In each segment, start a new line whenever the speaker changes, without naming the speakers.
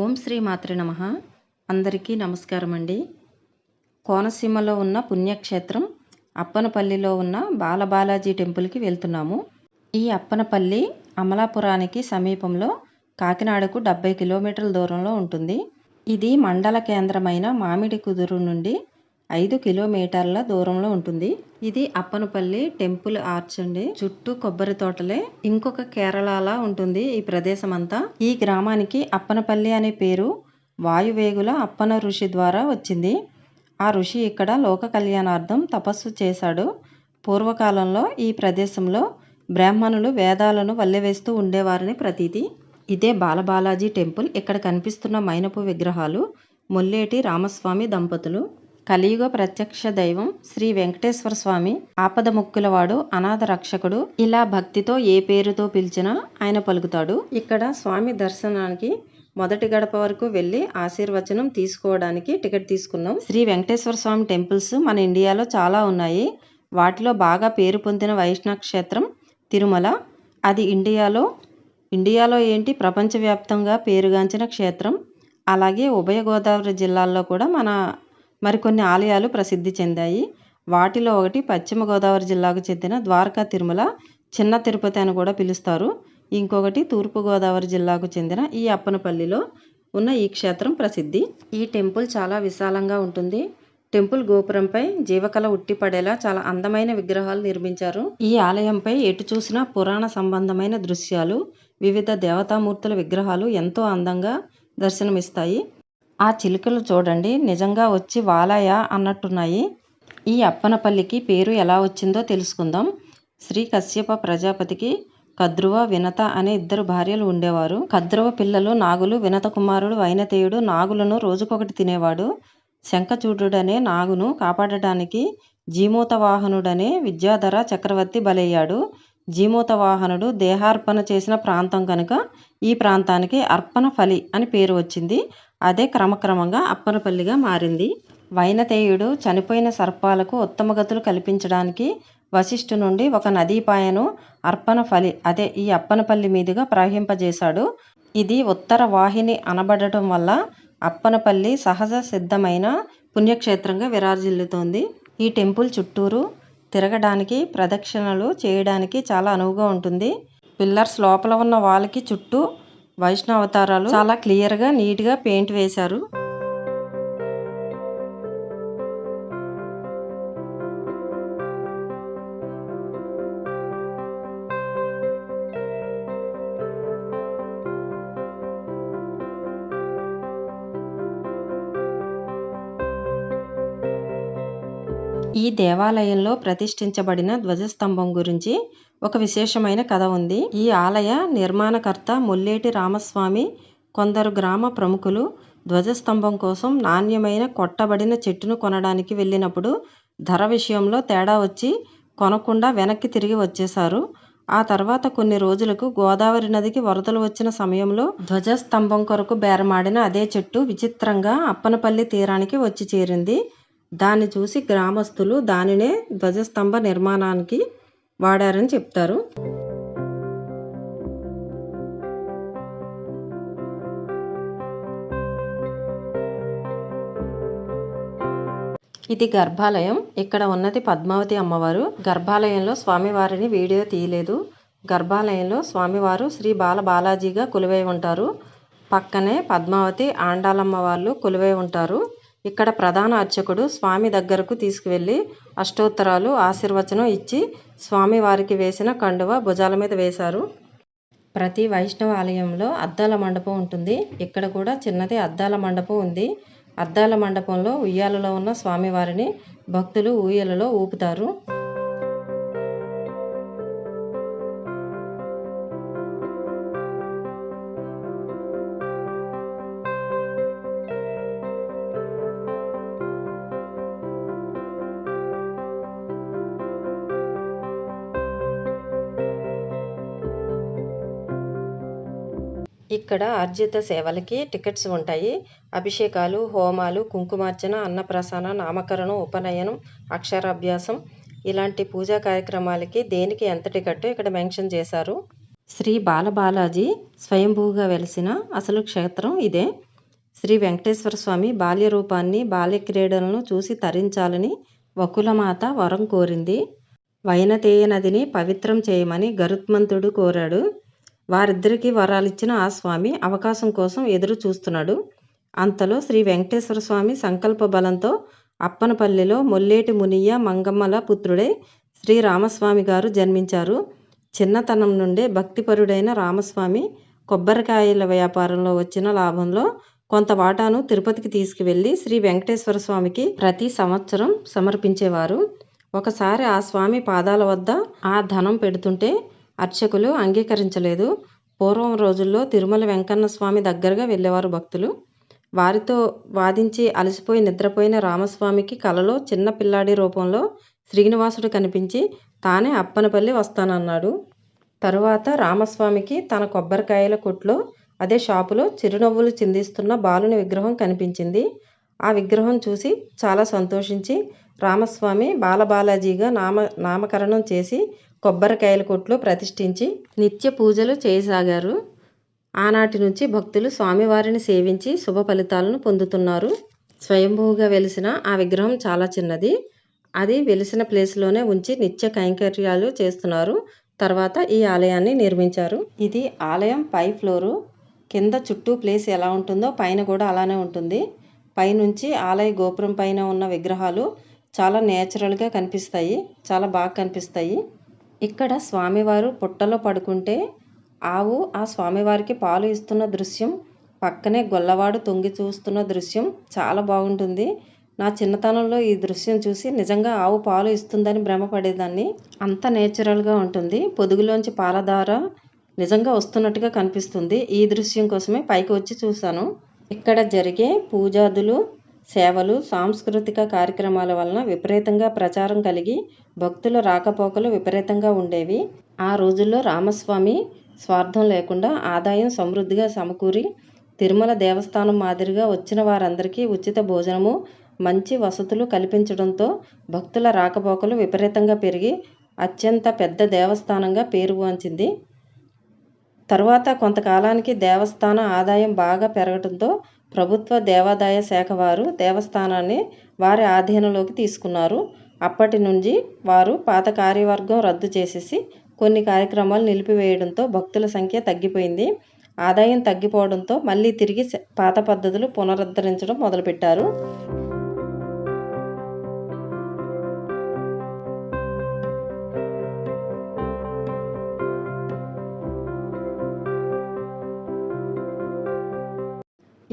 ఓం శ్రీ మాతృ నమ. అందరికీ నమస్కారం అండి కోనసీమలో ఉన్న పుణ్యక్షేత్రం అప్పనపల్లిలో ఉన్న బాలబాలాజీ టెంపుల్కి వెళ్తున్నాము. ఈ అప్పనపల్లి అమలాపురానికి సమీపంలో కాకినాడకు డెబ్బై కిలోమీటర్ల దూరంలో ఉంటుంది. ఇది మండల కేంద్రమైన మామిడి కుదురు నుండి ఐదు కిలోమీటర్ల దూరంలో ఉంటుంది. ఇది అప్పనపల్లి టెంపుల్ ఆర్చ్ అండి. చుట్టూ కొబ్బరి తోటలే. ఇంకొక కేరళలా ఉంటుంది ఈ ప్రదేశం అంతా ఈ గ్రామానికి అప్పనపల్లి అనే పేరు వాయువేగుల అప్పన ఋషి ద్వారా వచ్చింది. ఆ ఋషి ఇక్కడ లోక కళ్యాణార్థం తపస్సు చేశాడు. పూర్వకాలంలో ఈ ప్రదేశంలో బ్రాహ్మణులు వేదాలను వల్లెవేస్తూ ఉండేవారని ప్రతీతి. ఇదే బాలబాలాజీ టెంపుల్. ఇక్కడ కనిపిస్తున్న మైనపు విగ్రహాలు మొల్లేటి రామస్వామి దంపతులు. కలియుగ ప్రత్యక్ష దైవం శ్రీ వెంకటేశ్వర స్వామి ఆపద ముక్కులవాడు అనాథ రక్షకుడు. ఇలా భక్తితో ఏ పేరుతో పిలిచినా ఆయన పలుకుతాడు. ఇక్కడ స్వామి దర్శనానికి మొదటి గడప వరకు వెళ్ళి ఆశీర్వచనం తీసుకోవడానికి టికెట్ తీసుకున్నాం. శ్రీ వెంకటేశ్వర స్వామి టెంపుల్స్ మన ఇండియాలో చాలా ఉన్నాయి. వాటిలో బాగా పేరు పొందిన వైష్ణవ క్షేత్రం తిరుమల. అది ఇండియాలో ఇండియాలో ఏంటి? ప్రపంచవ్యాప్తంగా పేరుగాంచిన క్షేత్రం. అలాగే ఉభయ గోదావరి జిల్లాల్లో కూడా మన మరికొన్ని ఆలయాలు ప్రసిద్ధి చెందాయి. వాటిలో ఒకటి పశ్చిమ గోదావరి జిల్లాకు చెందిన ద్వారకా తిరుమల చిన్న తిరుపతి అని కూడా పిలుస్తారు. ఇంకొకటి తూర్పుగోదావరి జిల్లాకు చెందిన ఈ అప్పనపల్లిలో ఉన్న ఈ క్షేత్రం ప్రసిద్ధి. ఈ టెంపుల్ చాలా విశాలంగా ఉంటుంది. టెంపుల్ గోపురంపై జీవకళ ఉట్టిపడేలా చాలా అందమైన విగ్రహాలు నిర్మించారు. ఈ ఆలయంపై ఎటు చూసినా పురాణ సంబంధమైన దృశ్యాలు వివిధ దేవతామూర్తుల విగ్రహాలు ఎంతో అందంగా దర్శనమిస్తాయి. ఆ చిలుకలు చూడండి. నిజంగా వచ్చి వాలాయా అన్నట్టున్నాయి. ఈ అప్పనపల్లికి పేరు ఎలా వచ్చిందో తెలుసుకుందాం. శ్రీ కశ్యప ప్రజాపతికి కద్రువ వినత అనే ఇద్దరు భార్యలు ఉండేవారు. కద్రువ పిల్లలు నాగులు వినత కుమారుడు వైనతేయుడు నాగులను రోజుకొకటి తినేవాడు. శంఖచూడుడనే నాగును కాపాడటానికి జీమూతవాహనుడనే విద్యాధర చక్రవర్తి బలయ్యాడు. జీమూతవాహనుడు దేహార్పణ చేసిన ప్రాంతం కనుక ఈ ప్రాంతానికి అర్పణ ఫలి అని పేరు వచ్చింది. అదే క్రమక్రమంగా అప్పనపల్లిగా మారింది. వైనతేయుడు చనిపోయిన సర్పాలకు ఉత్తమగతులు కల్పించడానికి వశిష్ఠు నుండి ఒక నదీపాయను అర్పణ ఫలి అదే ఈ అప్పనపల్లి మీదుగా ప్రవహింపజేశాడు. ఇది ఉత్తర వాహిని అనబడటం వల్ల అప్పనపల్లి సహజ సిద్ధమైన పుణ్యక్షేత్రంగా విరాజిల్లుతోంది. ఈ టెంపుల్ చుట్టూరు తిరగడానికి ప్రదక్షిణలు చేయడానికి చాలా అనువుగా ఉంటుంది. పిల్లర్స్ లోపల ఉన్న వాళ్ళకి చుట్టూ వైష్ణవ అవతారాలు చాలా నీట్గా పెయింట్ వేశారు. ఈ దేవాలయంలో ప్రతిష్ఠించబడిన ధ్వజస్తంభం గురించి ఒక విశేషమైన కథ ఉంది. ఈ ఆలయ నిర్మాణకర్త ముల్లేటి రామస్వామి కొందరు గ్రామ ప్రముఖులు ధ్వజస్తంభం కోసం నాణ్యమైన కొట్టబడిన చెట్టును కొనడానికి వెళ్ళినప్పుడు ధర విషయంలో తేడా వచ్చి కొనకుండా వెనక్కి తిరిగి వచ్చేశారు. ఆ తర్వాత కొన్ని రోజులకు గోదావరి నదికి వరదలు వచ్చిన సమయంలో ధ్వజస్తంభం కొరకు బేరమాడిన అదే చెట్టు విచిత్రంగా అప్పనపల్లి తీరానికి వచ్చి చేరింది. దాన్ని చూసి గ్రామస్తులు దానినే ధ్వజస్తంభ నిర్మాణానికి వాడారని చెప్తారు. ఇది గర్భాలయం. ఇక్కడ ఉన్నది పద్మావతి అమ్మవారు. గర్భాలయంలో స్వామివారిని వీడియో తీయలేదు. గర్భాలయంలో స్వామివారు శ్రీ బాల బాలాజీగా కొలువై ఉంటారు. పక్కనే పద్మావతి ఆండాలమ్మ వాళ్ళు కొలువై ఉంటారు. ఇక్కడ ప్రధాన అర్చకుడు స్వామి దగ్గరకు తీసుకువెళ్ళి అష్టోత్తరాలు ఆశీర్వచనం ఇచ్చి స్వామి వారికి వేసిన కండువ భుజాల మీద వేశారు. ప్రతి వైష్ణవ ఆలయంలో అద్దాల మండపం ఉంటుంది. ఇక్కడ కూడా చిన్నది అద్దాల మండపం ఉంది. అద్దాల మండపంలో ఉయ్యాలలో ఉన్న స్వామివారిని భక్తులు ఊయలలో ఊపుతారు. ఇక్కడ ఆర్జిత సేవలకి టికెట్స్ ఉంటాయి. అభిషేకాలు హోమాలు కుంకుమార్చన అన్నప్రసాన నామకరణం ఉపనయనం అక్షరాభ్యాసం. ఇలాంటి పూజా కార్యక్రమాలకి దేనికి ఎంత టికెట్ ఇక్కడ మెన్షన్ చేశారు? శ్రీ బాలబాలాజీ స్వయంభూగా వెలిసిన అసలు క్షేత్రం ఇదే. శ్రీ వెంకటేశ్వర స్వామి బాల్య రూపాన్ని బాల్య క్రీడలను చూసి తరించాలని వకులమాత వరం కోరింది. వైనతేయ నదిని పవిత్రం చేయమని గరుత్మంతుడు కోరాడు. వారిద్దరికీ వరాలిచ్చిన ఆ స్వామి అవకాశం కోసం ఎదురు చూస్తున్నాడు. అంతలో శ్రీ వెంకటేశ్వర స్వామి సంకల్ప బలంతో అప్పనపల్లిలో మొల్లేటి మునియ్య మంగమ్మల పుత్రుడై శ్రీ రామస్వామి గారు జన్మించారు. చిన్నతనం నుండే భక్తిపరుడైన రామస్వామి కొబ్బరికాయల వ్యాపారంలో వచ్చిన లాభంలో కొంత వాటాను తిరుపతికి తీసుకువెళ్ళి శ్రీ వెంకటేశ్వర స్వామికి ప్రతి సంవత్సరం సమర్పించేవారు. ఒకసారి ఆ స్వామి పాదాల వద్ద ఆ ధనం పెడుతుంటే అర్చకులు అంగీకరించలేదు. పూర్వం రోజుల్లో తిరుమల వెంకన్న స్వామి దగ్గరగా వెళ్ళేవారు భక్తులు. వారితో వాదించి అలసిపోయి నిద్రపోయిన రామస్వామికి కలలో చిన్న పిల్లాడి రూపంలో శ్రీనివాసుడు కనిపించి తానే అప్పనపల్లి వస్తానన్నాడు. తరువాత రామస్వామికి తన కొబ్బరికాయల కొట్లో అదే షాపులో చిరునవ్వులు చిందిస్తున్న బాలుని విగ్రహం కనిపించింది. ఆ విగ్రహం చూసి చాలా సంతోషించి రామస్వామి బాలబాలాజీగా నామ నామకరణం చేసి కొబ్బరికాయల కొట్లో ప్రతిష్ఠించి నిత్య పూజలు చేయసాగారు. ఆనాటి నుంచి భక్తులు స్వామివారిని సేవించి శుభ ఫలితాలను పొందుతున్నారు. స్వయంభూగా వెలిసిన ఆ విగ్రహం చాలా చిన్నది. అది వెలిసిన ప్లేస్లోనే ఉంచి నిత్య కైంకర్యాలు చేస్తున్నారు. తర్వాత ఈ ఆలయాన్ని నిర్మించారు. ఇది ఆలయం పై ఫ్లోరు. కింద చుట్టూ ప్లేస్ ఎలా ఉంటుందో పైన కూడా అలానే ఉంటుంది. పైనుంచి ఆలయ గోపురం పైన ఉన్న విగ్రహాలు చాలా నేచురల్గా కనిపిస్తాయి. చాలా బాగా కనిపిస్తాయి. ఇక్కడ స్వామివారు పుట్టలో పడుకుంటే ఆవు ఆ స్వామివారికి పాలు ఇస్తున్న దృశ్యం పక్కనే గొల్లవాడు తొంగి చూస్తున్న దృశ్యం చాలా బాగుంటుంది. నా చిన్నతనంలో ఈ దృశ్యం చూసి నిజంగా ఆవు పాలు ఇస్తుందని భ్రమపడేదాన్ని. అంత నేచురల్గా ఉంటుంది. పొదుగులోంచి పాలధార నిజంగా వస్తున్నట్టుగా కనిపిస్తుంది. ఈ దృశ్యం కోసమే పైకి వచ్చి చూశాను. ఇక్కడ జరిగే పూజాదులు సేవలు సాంస్కృతిక కార్యక్రమాల వలన విపరీతంగా ప్రచారం కలిగి భక్తుల రాకపోకలు విపరీతంగా ఉండేవి. ఆ రోజుల్లో రామస్వామి స్వార్థం లేకుండా ఆదాయం సమృద్ధిగా సమకూరి తిరుమల దేవస్థానం మాదిరిగా వచ్చిన వారందరికీ ఉచిత భోజనము మంచి వసతులు కల్పించడంతో భక్తుల రాకపోకలు విపరీతంగా పెరిగి అత్యంత పెద్ద దేవస్థానంగా పేరుగాంచింది తర్వాత కొంతకాలానికి దేవస్థాన ఆదాయం బాగా పెరగడంతో ప్రభుత్వ దేవాదాయ శాఖ వారు దేవస్థానాన్ని వారి ఆధీనంలోకి తీసుకున్నారు. అప్పటి నుంచి వారు పాత కార్యవర్గం రద్దు చేసేసి కొన్ని కార్యక్రమాలు నిలిపివేయడంతో భక్తుల సంఖ్య తగ్గిపోయింది. ఆదాయం తగ్గిపోవడంతో మళ్ళీ తిరిగి పాత పద్ధతులు పునరుద్ధరించడం మొదలుపెట్టారు.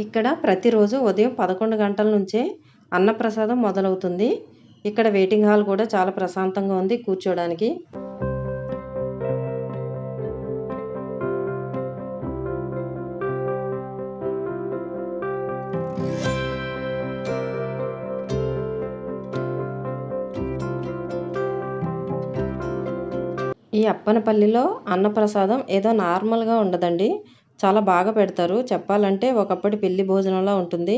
ఇక్కడ ప్రతిరోజు ఉదయం పదకొండు గంటల నుంచే అన్నప్రసాదం మొదలవుతుంది. ఇక్కడ వెయిటింగ్ హాల్ కూడా చాలా ప్రశాంతంగా ఉంది కూర్చోడానికి. ఈ అప్పనపల్లిలో అన్నప్రసాదం ఏదో నార్మల్గా ఉండదండి. చాలా బాగా పెడతారు. చెప్పాలంటే ఒకప్పటి పెళ్ళి భోజనంలా ఉంటుంది.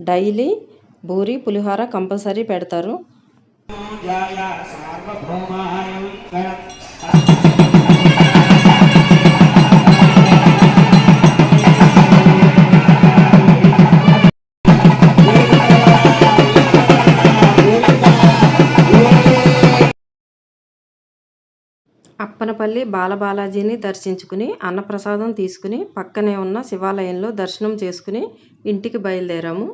డైలీ బూరి పులిహోర కంపల్సరీ పెడతారు. అప్పనపల్లి బాలబాలాజీని దర్శించుకుని అన్నప్రసాదం తీసుకుని పక్కనే ఉన్న శివాలయంలో దర్శనం చేసుకుని ఇంటికి బయలుదేరాము.